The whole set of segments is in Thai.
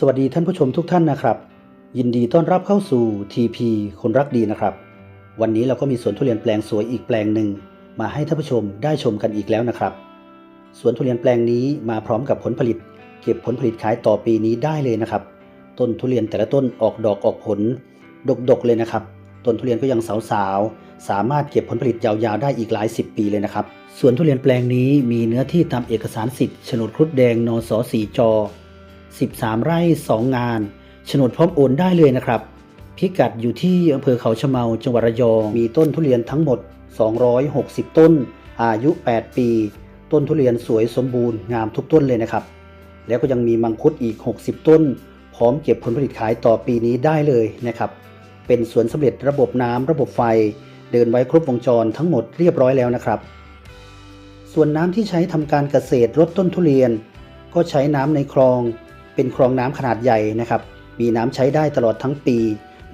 สวัสดีท่านผู้ชมทุกท่านนะครับ ยินดีต้อนรับเข้าสู่ TP คนรักดีนะครับ วันนี้เราก็มีสวนทุเรียนแปลงสวยอีกแปลงหนึ่งมาให้ท่านผู้ชมได้ชมกันอีกแล้วนะครับ สวนทุเรียนแปลงนี้มาพร้อมกับผลผลิต เก็บผลผลิตขายต่อปีนี้ได้เลยนะครับ ต้นทุเรียนแต่ละต้นออกดอกออกผล ดกๆเลยนะครับ ต้นทุเรียนก็ยังสาวๆ สามารถเก็บผลผลิตยาวๆได้อีกหลายสิบปีเลยนะครับ สวนทุเรียนแปลงนี้มีเนื้อที่ตามเอกสารสิทธิ์โฉนดครุฑแดงนสสีจ 13 ไร่ 2 งานโฉนดพร้อมโอนได้เลยนะครับ พิกัดอยู่ที่อำเภอเขาชะเมาจังหวัดระยอง มีต้นทุเรียนทั้งหมด 260 ต้น อายุ 8 ปี ต้นทุเรียนสวยสมบูรณ์งามทุกต้นเลยนะครับ แล้วก็ยังมีมังคุดอีก 60 ต้น พร้อมเก็บผลผลิตขายต่อปีนี้ได้เลยนะครับ เป็นสวนสำเร็จระบบน้ำระบบไฟ เดินไว้ครบวงจรทั้งหมดเรียบร้อยแล้วนะครับ ส่วนน้ำที่ใช้ทำการเกษตรลดต้นทุเรียน ก็ใช้น้ำในคลอง เป็นคลองน้ำขนาดใหญ่นะครับ มีน้ำใช้ได้ตลอดทั้งปี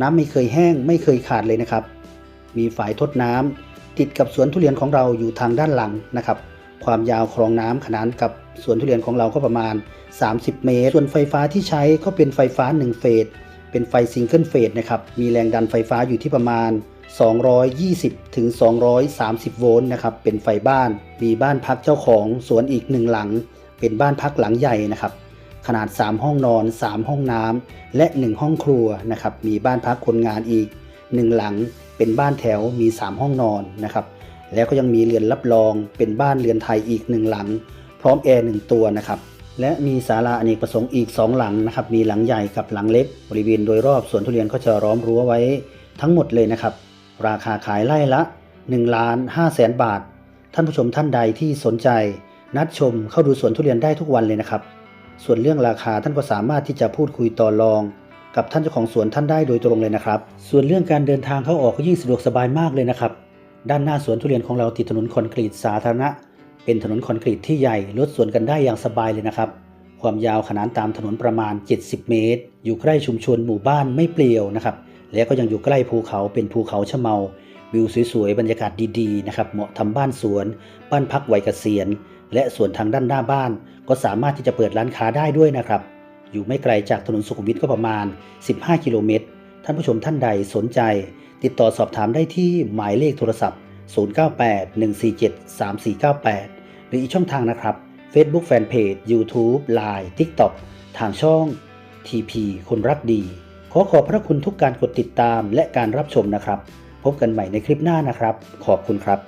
น้ำไม่เคยแห้งไม่เคยขาดเลยนะครับ มีฝายทดน้ำติดกับสวนทุเรียนของเราอยู่ทางด้านหลังนะครับ ความยาวคลองน้ำขนานกับสวนทุเรียนของเราก็ประมาณ 30 เมตร ส่วนไฟฟ้าที่ใช้ก็เป็นไฟฟ้า 1 เฟส เป็นไฟซิงเกิลเฟสนะครับ มีแรงดันไฟฟ้าอยู่ที่ประมาณ 220 ถึง 230 โวลต์นะครับ เป็นไฟบ้าน มีบ้านพักเจ้าของสวนอีกหนึ่งหลัง เป็นบ้านพักหลังใหญ่นะครับ ขนาด 3 ห้องนอน 3 ห้องน้ำและ 1 ห้องครัวนะครับมีบ้านพักคนงานอีก 1 หลังเป็นบ้านแถวมี 3 ห้องนอนนะครับแล้วก็ยังมีเรือนรับรองเป็นบ้านเรือนไทยอีก 1 หลัง พร้อมแอร์1ตัวนะครับและมีศาลาอเนกประสงค์อีก 2 หลังนะครับมีหลังใหญ่กับหลังเล็กบริเวณโดยรอบสวนทุเรียนก็จะล้อมรั้วไว้ทั้งหมดเลยนะครับ ราคาขายไล่ละ1ล้าน5แสนบาท ท่านผู้ชมท่านใดที่สนใจ นัดชมเข้าดูสวนทุเรียนได้ทุกวันเลยนะครับ ส่วนเรื่องราคาท่านก็สามารถที่จะพูดคุยต่อรอง กับท่านเจ้าของสวนท่านได้โดยตรงเลยนะครับ ส่วนเรื่องการเดินทางเข้าออกก็ยิ่งสะดวกสบายมากเลยนะครับ ด้านหน้าสวนทุเรียนของเราติดถนนคอนกรีตสาธารณะ เป็นถนนคอนกรีตที่ใหญ่ลดสวนกันได้อย่างสบายเลยนะครับ ความยาวขนานตามถนนประมาณ 70 เมตร อยู่ใกล้ชุมชนหมู่บ้านไม่เปลี่ยวนะครับ แล้วก็ยังอยู่ใกล้ภูเขาเป็นภูเขาชะเมาวิวสวยๆ บรรยากาศดีๆ นะครับ เหมาะทำบ้านสวน บ้านพักวัยเกษียณ และส่วนทางด้านหน้าบ้าน ก็สามารถที่จะเปิดร้านค้าได้ด้วยนะครับ อยู่ไม่ไกลจากถนนสุขุมวิทก็ประมาณ 15 กิโลเมตร ท่านผู้ชมท่านใดสนใจ ติดต่อสอบถามได้ที่หมายเลขโทรศัพท์ 0981473498 หรืออีกช่องทางนะครับ Facebook Fanpage YouTube Line TikTok ทางช่อง TP คนรักดี ขอขอบพระคุณทุกการกดติดตามและการรับชมนะครับ พบกันใหม่ในคลิปหน้านะครับ ขอบคุณครับ